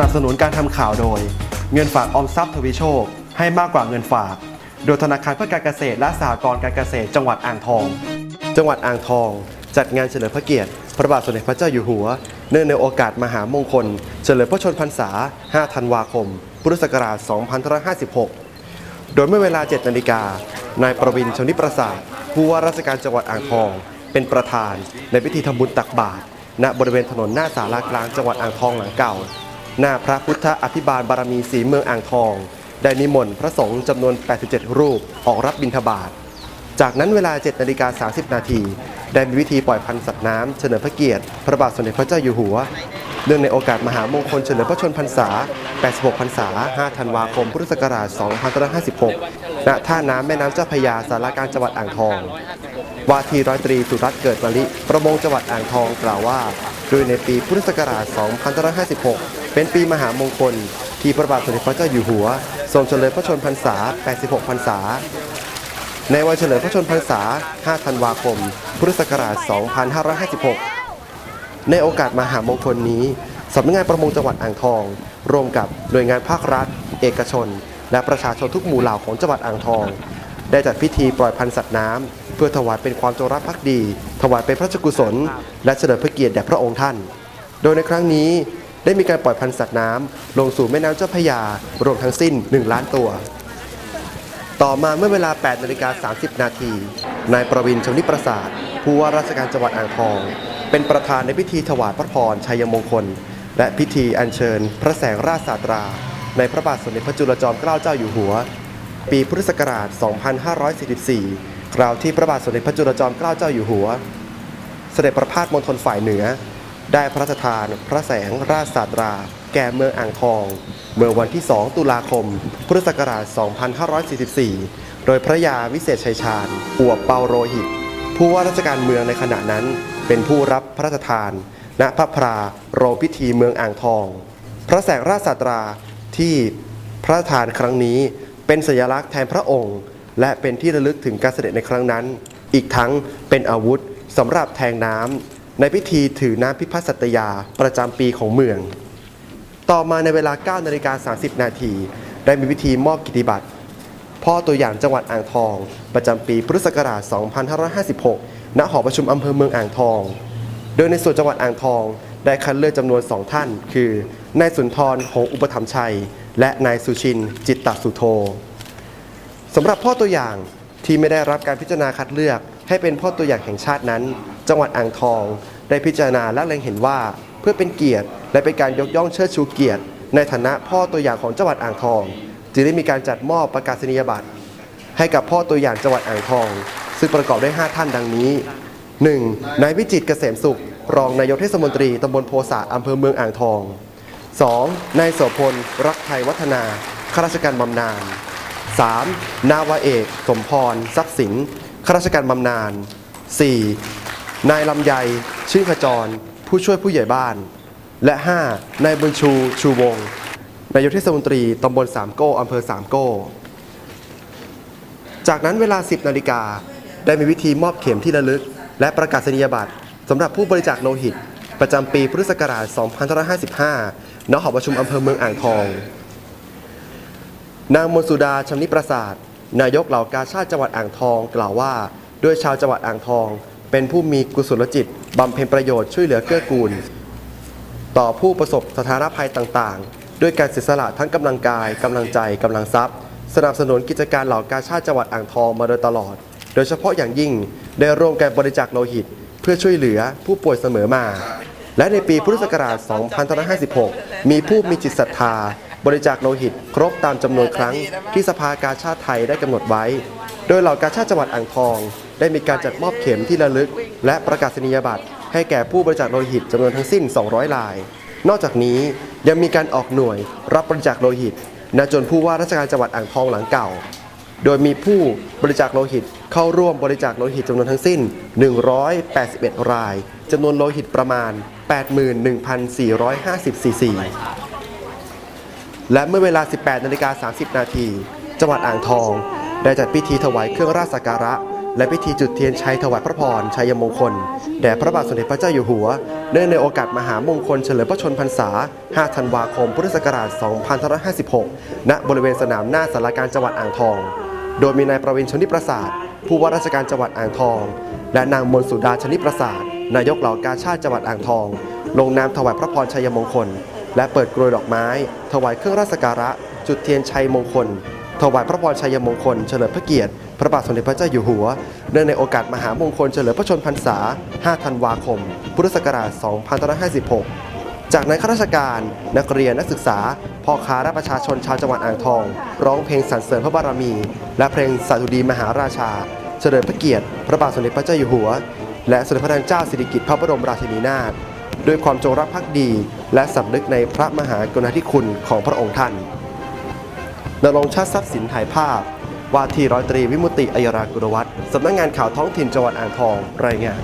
นับสนุนการทำข่าวโดย เงินฝากออมทรัพย์ทวีโชค ให้มากกว่าเงินฝาก โดยธนาคารเพื่อการเกษตรและสหกรณ์การเกษตรจังหวัดอ่างทอง จังหวัดอ่างทอง จัดงานเฉลิมพระเกียรติพระบาทสมเด็จพระเจ้าอยู่หัว เนื่องในโอกาสมหามงคล เฉลิมพระชนพรรษา 5 ธันวาคม พุทธศักราช 2556 โดยเมื่อเวลา 7 นาฬิกา นายประวินชนิประสาทผู้ว่าราชการจังหวัดอ่างทอง เป็นประธานในพิธีทำบุญตักบาตรณบริเวณถนนหน้าศาลากลางจังหวัดอ่างทองหลังเก่า หน้าพระพุทธอภิบาลบารมีสีเมืองอ่างทอง ได้นิมนต์พระสงฆ์จำนวน 87 รูปออกรับบิณฑบาต จากนั้นเวลา 7นาฬิกา30 นาทีได้มีพิธีปล่อยพันธุ์สัตว์น้ำเฉลิมพระเกียรติ พระบาทสมเด็จพระเจ้าอยู่หัว เนื่องในโอกาสมหามงคลเฉลิมพระชนพรรษา 86 พรรษา 5 ธันวาคม พุทธศักราช 2556 ณ ท่าน้ำแม่น้ำเจ้าพยาสารกลารจังหวัดอ่างทองวาทีร้อยตรีสุรัตน์เกิดมะลิ ประมงจังหวัดอ่างทองกล่าวว่า โดยในปีพุทธศักราช 2556 เป็นปีมหามงคล ที่พระบาทสมเด็จพระเจ้าอยู่หัว ทรงเฉลิมพระชนพรรษา 86 พรรษา ในวันเฉลิมพระชนพรรษา 5 ธันวาคม พุทธศักราช 2556 ในโอกาสมหามงคลนี้สำนักงานประมงจังหวัดอ่างทอง ร่วมกับหน่วยงานภาครัฐ เอกชน และประชาชนทุกหมู่เหล่าของจังหวัดอ่างทอง ได้จัดพิธีปล่อยพันธุ์สัตว์น้ำเพื่อถวายเป็นความจงรักภักดี ถวายเป็นพระราชกุศล และเฉลิมพระเกียรติแด่พระองค์ท่าน โดยในครั้งนี้ ได้มีการปล่อยพันธุ์สัตว์น้ำลงสู่แม่น้ำเจ้าพระยารวมทั้งสิ้น 1 ล้านตัว ต่อมาเมื่อเวลา 8นาฬิกา30 นาที นายประวินชำนิประสาท ผู้ว่าราชการจังหวัดอ่างทอง เป็นประธานในพิธีถวายพระพรชัยมงคล และพิธีอัญเชิญ พระแสงราชสาตรา ในพระบาทสมเด็จพระจุลจอมเกล้าเจ้าอยู่หัว ปีพุทธศักราช 2544 คราวที่พระบาทสมเด็จพระจุลจอมเกล้าเจ้าอยู่หัว เสด็จประพาสมณฑลฝ่ายเหนือ ได้พระราชทานพระแสงราชสาตรา แก่เมืองอ่างทอง เมื่อวันที่ 2 ตุลาคม พุทธศักราช 2544 โดยพระยาวิเศษชัยชาญอวบเปาโรหิต ผู้ว่าราชการเมืองในขณะนั้น เป็นผู้รับพระราชทาน ณพระพราโรพิธีเมืองอ่างทอง พระแสงราชสาตราที่พระราชทานครั้งนี้เป็นสัญลักษณ์แทนพระองค์ และเป็นที่ระลึกถึงการเสด็จในครั้งนั้น อีกทั้งเป็นอาวุธสำหรับแทงน้ำ ในพิธีถือน้ำพิพัฒน์สัตยาประจำปีของเมือง ต่อมาในเวลา9นาฬิกา30 นาทีได้มีพิธีมอบกิตติบัตรพ่อตัวอย่างจังหวัดอ่างทอง ประจำปีพุทธศักราช 2556 ณ หอประชุมอำเภอเมืองอ่างทอง โดยในส่วนจังหวัดอ่างทอง ได้คัดเลือกจำนวน2ท่าน คือนายสุนทรหงอุปถัมภ์ชัย และนายสุชิน จิตตสุโธสำหรับพ่อตัวอย่างที่ไม่ได้รับการพิจารณาคัดเลือกให้เป็นพ่อตัวอย่างแห่งชาตินั้น จังหวัดอ่างทอง ได้พิจารณาและเล็งเห็นว่า เพื่อเป็นเกียรติและเป็นการยกย่องเชิดชูเกียรติ ในฐานะพ่อตัวอย่างของจังหวัดอ่างทอง จึงได้มีการจัดมอบประกาศนียบัตร ให้กับพ่อตัวอย่างจังหวัดอ่างทอง ซึ่งประกอบด้วย 5 ท่านดังนี้ 1. นายวิจิตเกษมสุข รองนายกเทศมนตรีตำบลโพสะอำเภอเมืองอ่างทอง 2. นายโสพล รักไทยวัฒนาข้าราชการบำนาญ 3. นาวาเอก สมพร ทรัพย์สินข้าราชการบำนาญ 4. นายลำไยชื่อขจร ผู้ช่วยผู้ใหญ่บ้าน และ 5. นายบุญชูชูวงนายกเทศมนตรีตำบลสามโก้อำเภอสามโก้ จากนั้นเวลา 10นาฬิกาได้มีพิธีมอบเข็มที่ระลึก และประกาศนียบัตรสำหรับผู้บริจาคโลหิต ประจำปีพุทธศักราช 2555 ณ หอประชุมอำเภอเมืองอ่างทอง นางมนสุดาชำนิประสาท นายกเหล่ากาชาติจังหวัดอ่างทอง กล่าวว่า ด้วยชาวจังหวัดอ่างทอง เป็นผู้มีกุศลจิตบำเพ็ญประโยชน์ช่วยเหลือเกื้อกูล ต่อผู้ประสบสถานภัยต่างๆ ด้วยการเสียสละทั้งกำลังกายกำลังใจกำลังทรัพย์ สนับสนุนกิจการเหล่ากาชาติจังหวัดอ่างทองมาโดยตลอด โดยเฉพาะอย่างยิ่งได้ร่วมกันบริจาคโลหิต เพื่อช่วยเหลือผู้ป่วยเสมอมา และในปีพุทธศักราช 2556 มีผู้มีจิตศรัทธา บริจาคโลหิต ครบตามจำนวนครั้งที่สภากาชาติไทยได้กำหนดไว้ โดยเหล่ากาชาติจังหวัดอ่างทอง ได้มีการจัดมอบเข็มที่ระลึก และประกาศนียบัตร ให้แก่ผู้บริจาคโลหิตจำนวนทั้งสิ้น 200ลาย นอกจากนี้ยังมีการออกหน่วย รับบริจาคโลหิตณจนผู้ว่าราชการจังหวัดอ่างทองหลังเก่า โดยมีผู้บริจาคโลหิตเข้าร่วมบริจาคโลหิตจำนวนทั้งสิ้น 181 รายจำนวนโลหิตประมาณ 81,450ซีซีและเมื่อเวลา 18นาฬิกา30 นาทีจังหวัดอ่างทอง ได้จัดพิธีถวายเครื่องราชสักการะ และพิธีจุดเทียนชัยถวายพระพรชัยมงคล แด่พระบาทสมเด็จพระเจ้าอยู่หัว เนื่องในโอกาสมหามงคลเฉลิมพระชนพรรษา 5 ธันวาคม พุทธศักราช 2556 ณ บริเวณสนามหน้าสารการจังหวัดอ่างทอง โดยมีนายประวินชนิประสาท ผู้ว่าราชการจังหวัดอ่างทอง และนางมนสุดาชนิประสาท นายกเหล่ากาชาติจังหวัดอ่างทอง ลงนามถวายพระพรชัยมงคล และเปิดกรวยดอกไม้ ถวายเครื่องราชการะ จุดเทียนชัยมงคล ถวายพระพรชัยมงคลเฉลิมพระเกียรติ พระบาทสมเด็จพระเจ้าอยู่หัว เนื่องในโอกาสมหามงคลเฉลิมพระชนพรรษา 5 ธันวาคม พุทธศักราช 2556 จากนั้นข้าราชการ นักเรียนนักศึกษา พ่อค้าและประชาชนชาวจังหวัดอ่างทอง ร้องเพลงสรรเสริญพระบารมี และเพลงสาธุดีมหาราชา เฉลิมพระเกียรติ พระบาทสมเด็จพระเจ้าอยู่หัว และสมเด็จพระนางเจ้าสิริกิติ์พระบรมราชินีนาถด้วยความจงรักภักดี และสำนึกในพระมหากรุณาธิคุณของพระองค์ท่าน นรงชาติทรัพย์สินถ่ายภาพ ว่าที่ร้อยตรีวิมุตติอัยรากุลวัฒน์สำนักงานข่าวท้องถิ่นจังหวัดอ่างทอง รายงาน